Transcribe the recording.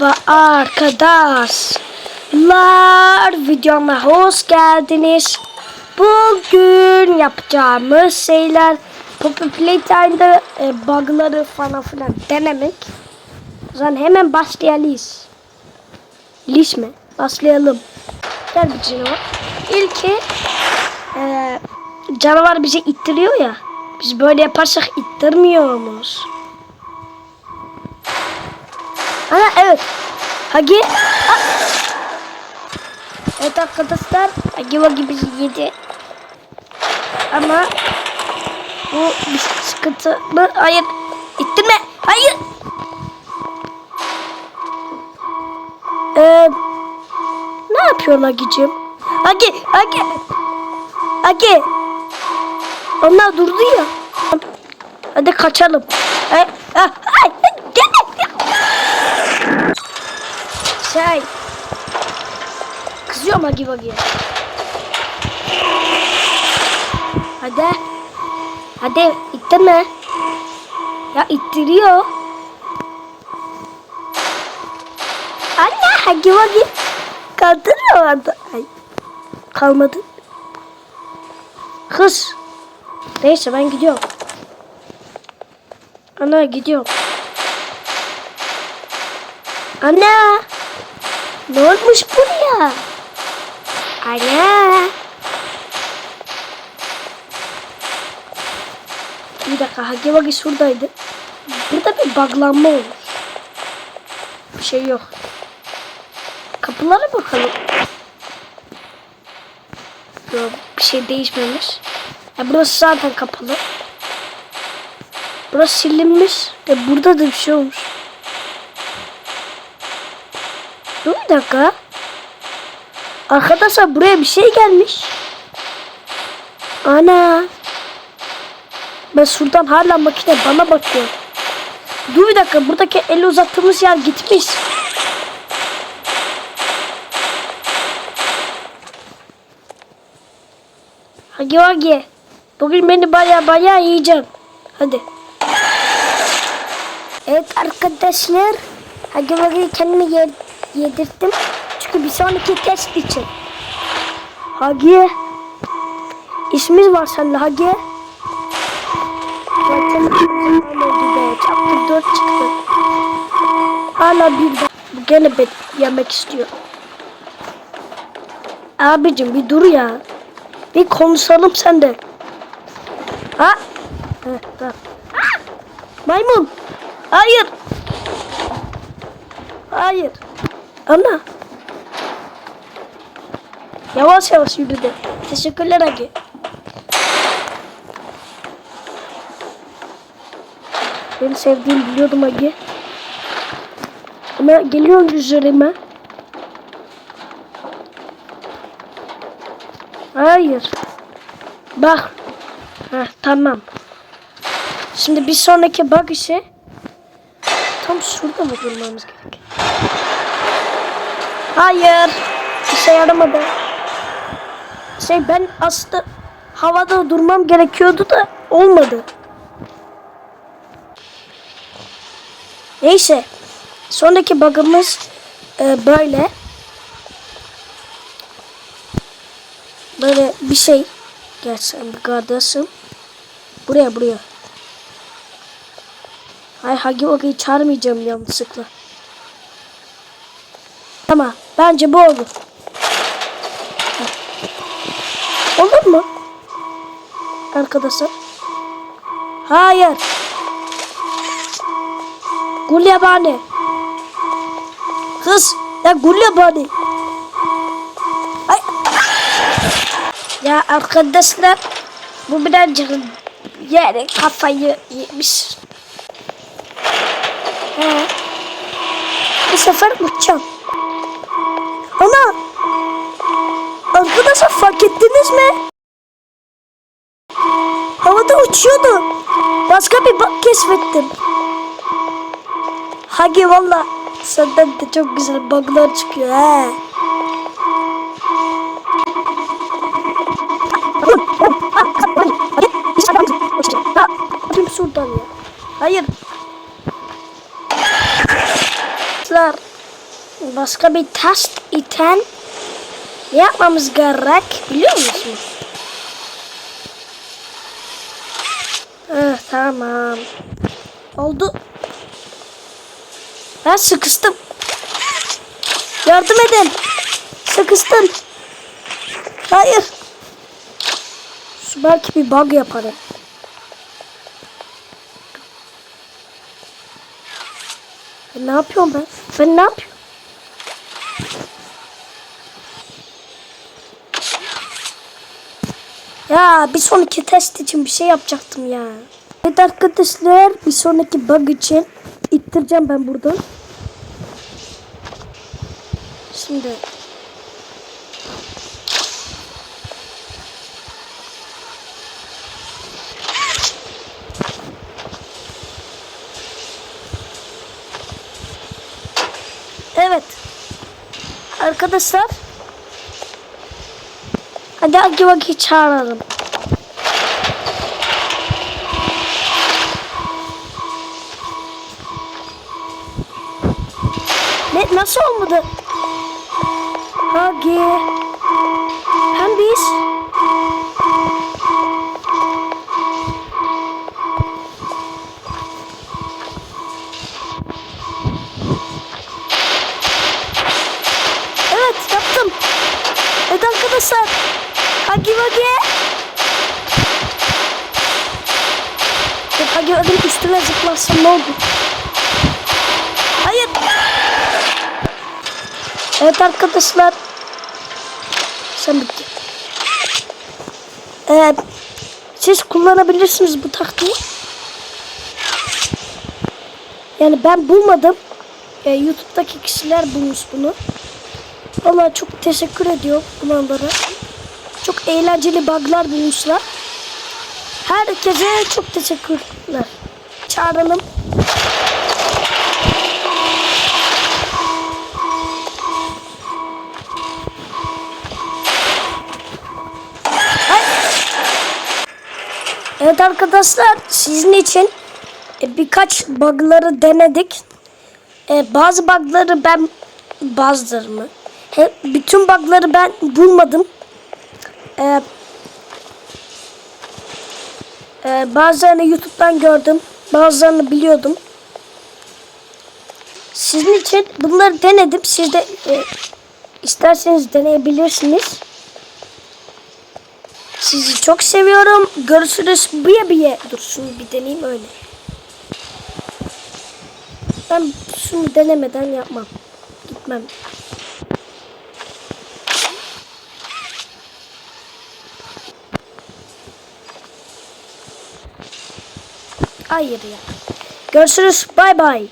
Merhaba arkadaşlar. Videoma hoş geldiniz. Bugün yapacağımız şeyler Poppy Playtime'da e, bug'ları falan filan denemek. O zaman hemen başlayalım. Lis mi? Başlayalım. Gel bir canavar. İlki e, canavar bizi ittiriyor ya. Biz böyle yaparsak ittirmiyor evet. Hagi. Ah! Evet arkadaşlar. Hagi Wagi bizi yedi. Ama bu bir sıkıntılı. Hayır. İttirme. Hayır. Ee, ne yapıyor Hagi'cim? Hagi. Hagi. Hagi. Onlar durdu ya. Hadi kaçalım. Ay, ah, ay, gel. Şey. Kızıyorum Hagi Vagi'ye. Hadi. Hadi ittirme. Ya ittiriyor. Anne Hagi Vagi. Kaldırıyor orada. Ay. Kalmadı. Kız. Neyse ben gidiyorum. Ana gidiyorum. Ana. Ne olmuş buraya? Ana. Bir dakika Hagi Vagi şuradaydı. Burada bir buglanma olmuş. Bir şey yok. Kapılara bakalım. Yok bir şey değişmemiş. Ya burası zaten kapalı. Burası silinmiş. E burada da bir şey olmuş. Dur bir dakika. Arkadaşlar buraya bir şey gelmiş. Ana. Ben şuradan hala makine bana bakıyor. Dur bir dakika buradaki el uzattığımız yer gitmiş. Hadi Hagi. Bugün beni baya baya yiyeceğim. Hadi. Evet arkadaşlar. Hagi Vagi'yi kendime yer, yedirttim. Çünkü bir sonraki test için. Hagi. İsmimiz var seninle Hagi. Zaten. Çaptı dört çıktı. Hala bir. Bu gene ben yemek istiyor. Abicim bir dur ya. Bir konuşalım sen de. Ha? Ah! Maymun. Hayır. Hayır. Ana. Yavaş yavaş yürü de. Teşekkürler Agi. Beni sevdiğini biliyordum Agi. Ama geliyor üzerime. Hayır. Bak. Heh, tamam. Şimdi bir sonraki bug işi tam şurada mı durmamız gerek? Hayır. İşe yaramadı. Şey ben aslında havada durmam gerekiyordu da olmadı. Neyse. Sonraki bug'ımız e, böyle. Böyle bir şey. Gel bir kardeşim. Buraya buraya. Ay Hagi Vagi'yi çağırmayacağım yanlışlıkla. Tamam. Bence bu olur. Olur mu? Arkadaşlar. Hayır. Gulyabani. Kız. Ya Gulyabani. Ay. Ya arkadaşlar. Bu birazcık yani kafayı yemiş. He. Bu sefer uçacağım. Ana. Arkadaşlar fark ettiniz mi? Havada uçuyordu. Başka bir bak keşfettim. Hagi valla senden de çok güzel buglar çıkıyor he. Hayır. Arkadaşlar başka bir taş iten ne yapmamız gerek biliyor musun? Eh, tamam. Oldu. Ben sıkıştım. Yardım edin. Sıkıştım. Hayır. Şu belki bir bug yaparım. Ben ne yapıyorum ben? Ben ne yapıyorum? Ya bir sonraki test için bir şey yapacaktım ya. Evet arkadaşlar bir sonraki bug için ittireceğim ben buradan. Şimdi Evet. Arkadaşlar. Hadi Hagi Vagi çağıralım. Ne nasıl olmadı? Hagi. Hem biz. Üstüne zıplarsam ne oldu? Hayır. Evet arkadaşlar. Sen bitti. Ee, siz kullanabilirsiniz bu taktiği. Yani ben bulmadım. Ee, YouTube'daki kişiler bulmuş bunu. Vallahi çok teşekkür ediyorum bulanlara. Çok eğlenceli bug'lar bulmuşlar. Herkese çok teşekkürler. Çağıralım. Evet arkadaşlar sizin için e, birkaç bug'ları denedik. E, bazı bug'ları ben bazıları mı? Bütün bug'ları ben bulmadım. E, bazılarını YouTube'dan gördüm. Bazılarını biliyordum. Sizin için bunları denedim. Siz de e, isterseniz deneyebilirsiniz. Sizi çok seviyorum. Görüşürüz. Biye biye. Dur şunu bir deneyeyim öyle. Ben şunu denemeden yapmam. Gitmem. Hayır ya. Görüşürüz. Bay bay.